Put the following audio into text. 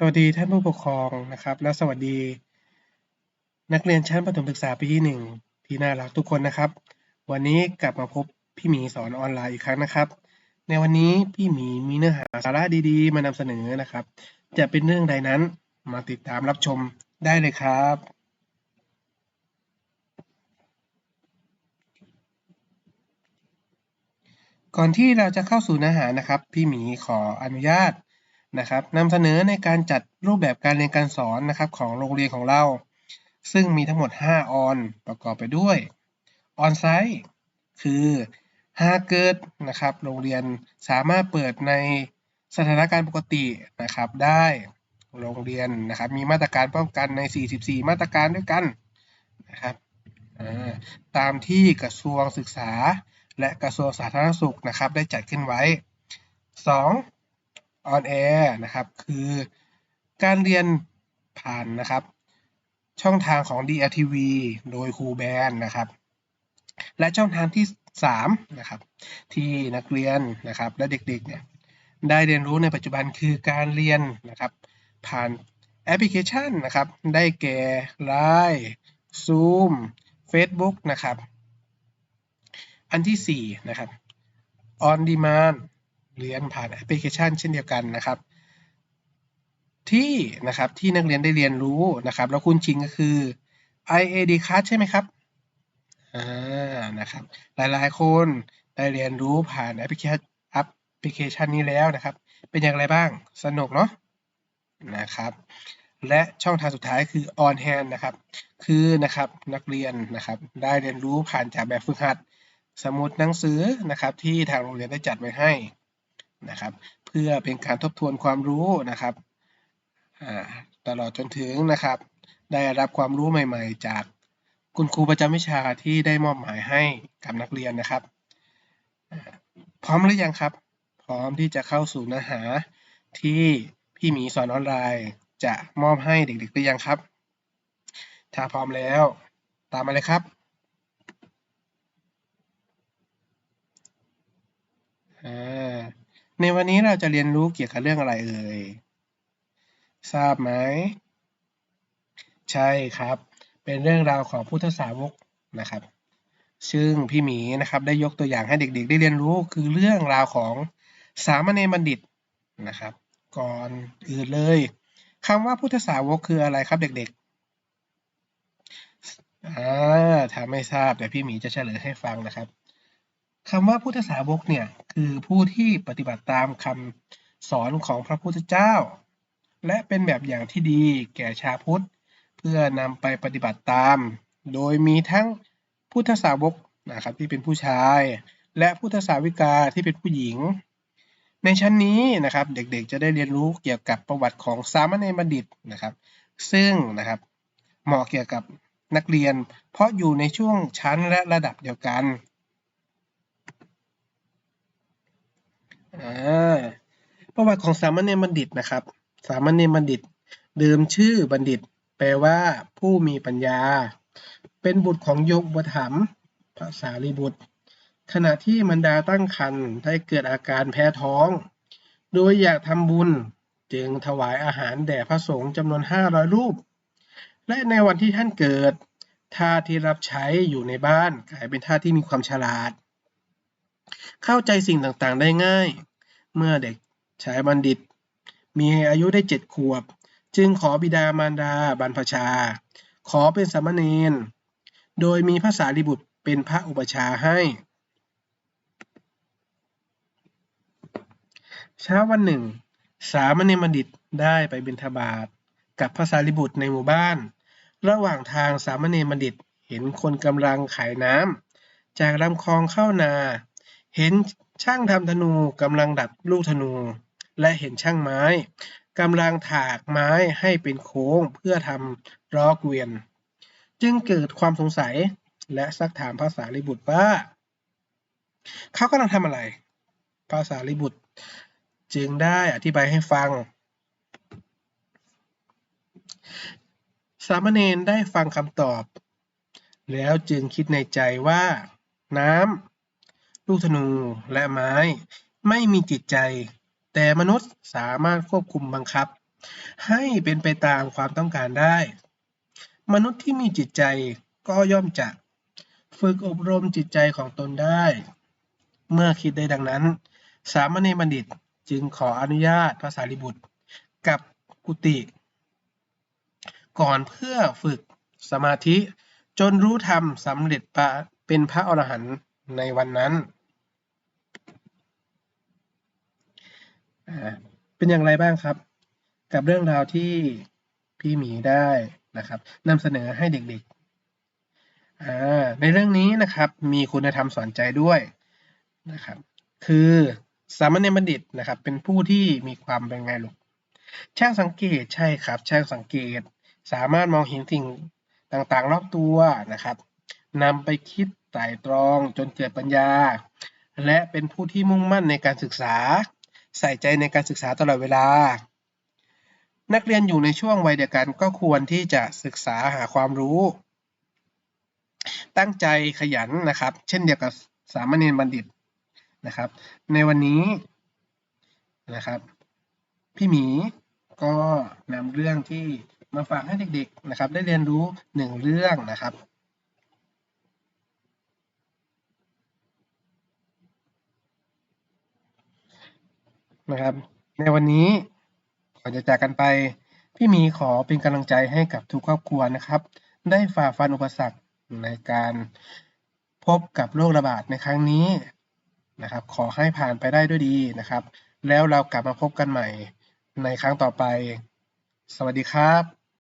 สวัสดีท่านผู้ปกครองนะครับ และสวัสดี นักเรียนชั้นประถมศึกษาปีที่หนึ่งที่น่ารักทุกคนนะครับ วันนี้กลับมาพบพี่หมีสอนออนไลน์อีกครั้งนะครับ ในวันนี้พี่หมีมีเนื้อหาสาระดีๆ มานำเสนอนะครับ จะเป็นเรื่องใดนั้นมาติดตามรับชมได้เลยครับ ก่อนที่เราจะเข้าสู่เนื้อหานะครับ พี่หมีขออนุญาต นะครับนำเสนอในการจัดรูปแบบการเรียนการสอนนะครับของโรงเรียนของเรา ซึ่งมีทั้งหมด 5 ออนประกอบไปด้วยออนไซต์คือหากเกิดนะครับโรงเรียนสามารถเปิดในสถานการณ์ปกตินะครับได้โรงเรียนนะครับมีมาตรการป้องกันใน 44 มาตรการด้วยกันนะครับตามที่กระทรวงศึกษา และกระทรวงสาธารณสุขนะครับได้จัดขึ้นไว้ 2. On air นะครับ คือการเรียนผ่านนะครับ ช่องทางของ DLTV โดยครูแบนนะครับ และช่องทางที่3นะครับ ที่นักเรียนนะครับ และเด็กๆเนี่ยได้เรียนรู้ในปัจจุบันคือการเรียนนะครับ ผ่านแอปพลิเคชันนะครับ ได้แก่ Line Zoom Facebook นะครับ อันที่ 4 นะครับ on demand เรียนผ่านแอปพลิเคชัน เช่นเดียวกันนะครับ ที่นะครับที่นักเรียนได้เรียนรู้นะครับ แล้วคุณชิงก็คือ IAD card ใช่ไหมครับอ่านะครับ หลายๆ คนได้เรียนรู้ผ่านแอปพลิเคชันแอปพลิเคชันนี้แล้วนะครับ เป็นอย่างไรบ้างสนุกเนาะนะครับ และช่องทางสุดท้ายคือ on hand นะครับ คือนะครับนักเรียนนะครับได้เรียนรู้ผ่านจากแบบฝึกหัด สมุดหนังสือนะครับที่ทางโรงเรียนได้จัดไว้ให้ นะครับ เพื่อเป็นการทบทวนความรู้นะครับตลอดจนถึงนะครับ ได้รับความรู้ใหม่ ๆ จากคุณครูประจำวิชาที่ได้มอบหมายให้กับนักเรียนนะครับ พร้อมหรือยังครับ พร้อมที่จะเข้าสู่เนื้อหาที่พี่หมีสอนออนไลน์ จะมอบให้เด็กๆหรือยังครับ ถ้าพร้อมแล้ว ตามมาเลยครับ ในวันนี้เราจะเรียนรู้เกี่ยวกับเรื่องอะไรเอ่ย ทราบไหม ใช่ครับ เป็นเรื่องราวของพุทธสาวกนะครับ ซึ่งพี่หมีนะครับได้ยกตัวอย่างให้เด็กๆ ได้เรียนรู้คือเรื่องราวของสามเณรบัณฑิตนะครับ ก่อนอื่นเลยคำว่าพุทธสาวกคืออะไรครับเด็กๆอ่าถ้าไม่ทราบเดี๋ยวพี่หมีจะเฉลยให้ฟังนะครับ คำว่าพุทธสาวกเนี่ยคือผู้ที่ปฏิบัติตามคำสอนของพระพุทธเจ้า และเป็นแบบอย่างที่ดีแก่ชาพุทธ เพื่อนำไปปฏิบัติตาม โดยมีทั้งพุทธสาวกนะครับที่เป็นผู้ชาย และพุทธสาวิกาที่เป็นผู้หญิง ในชั้นนี้นะครับเด็กๆจะได้เรียนรู้เกี่ยวกับประวัติของสามเณรบัณฑิตนะครับ ซึ่งนะครับเหมาะเกี่ยวกับนักเรียน เพราะอยู่ในช่วงชั้นและระดับเดียวกัน ประวัติของสามเณรบัณฑิตนะครับ สามเณรบัณฑิต เดิมชื่อบัณฑิต แปลว่า ผู้มีปัญญา เป็นบุตรของโยมบุถัมภาษาลีบุตร ขณะที่มันดาตั้งครรภ์ได้เกิดอาการแพ้ท้อง โดยอยากทำบุญจึงถวายอาหารแด่พระสงฆ์จำนวนห้าร้อยรูป และในวันที่ท่านเกิดท่าที่รับใช้อยู่ในบ้านกลายเป็นท่าที่มีความฉลาด เข้าใจสิ่งต่างๆได้ง่าย เมื่อเด็กชายบัณฑิต มีอายุได้เจ็ดขวบ จึงขอบิดามารดาบรรพชา ขอเป็นสามเณรโดยมีพระสารีบุตรเป็นพระอุปชาให้ เช้าวันหนึ่ง สามเณรบัณฑิตได้ไปบิณฑบาตกับพระสารีบุตรในหมู่บ้าน ระหว่างทางสามเณรบัณฑิตเห็นคนกำลังขายน้ำจากลำคลองเข้านา เห็น ช่างทำธนูกำลังดัดลูกธนู และเห็นช่างไม้กำลังถากไม้ให้เป็นโค้งเพื่อทำล้อเกวียน จึงเกิดความสงสัยและซักถามภาษาลิบุตรว่า เขากำลังทำอะไร ภาษาลิบุตร จึงได้อธิบายให้ฟัง สามเณรได้ฟังคำตอบ แล้วจึงคิดในใจว่า น้ำ ลูกธนูและไม้ ไม่มีจิตใจ แต่มนุษย์สามารถควบคุมบังคับ ให้เป็นไปตามความต้องการได้ มนุษย์ที่มีจิตใจก็ย่อมจะฝึกอบรมจิตใจของตนได้ เมื่อคิดได้ดังนั้น สามเณรบัณฑิตจึงขออนุญาตพระสารีบุตรกับกุติก่อนเพื่อฝึกสมาธิจนรู้ธรรมสำเร็จปะเป็นพระอรหันต์ในวันนั้นอ่า เป็นอย่างไรบ้างครับ กับเรื่องราวที่พี่หมีได้นะครับนำเสนอให้เด็กๆในเรื่องนี้นะครับมีคุณธรรมสอนใจด้วยนะครับ คือสามเณรบัณฑิตนะครับ เป็นผู้ที่มีความเป็นไงลูกช่างสังเกตใช่ครับ ช่างสังเกตสามารถมองเห็นสิ่งต่างๆ รอบตัวนะครับนำไปคิดไตร่ตรองจนเกิดปัญญา และเป็นผู้ที่มุ่งมั่นในการศึกษา ใส่ใจในการศึกษาตลอดเวลา นักเรียนอยู่ในช่วงวัยเดียวกันก็ควรที่จะศึกษาหาความรู้ ตั้งใจขยันนะครับ เช่นเดียวกับสามเณรบัณฑิตนะครับ ในวันนี้นะครับ พี่หมีก็นำเรื่องที่มาฝากให้เด็กๆนะครับ ได้เรียนรู้หนึ่งเรื่องนะครับ นะครับ ในวันนี้ก่อนจะจากกันไป พี่มีขอเป็นกำลังใจให้กับทุกครอบครัวนะครับ ได้ฝ่าฟันอุปสรรคในการพบกับโรคระบาดในครั้งนี้นะครับ ขอให้ผ่านไปได้ด้วยดีนะครับ แล้วเรากลับมาพบกันใหม่ในครั้งต่อไป สวัสดีครับ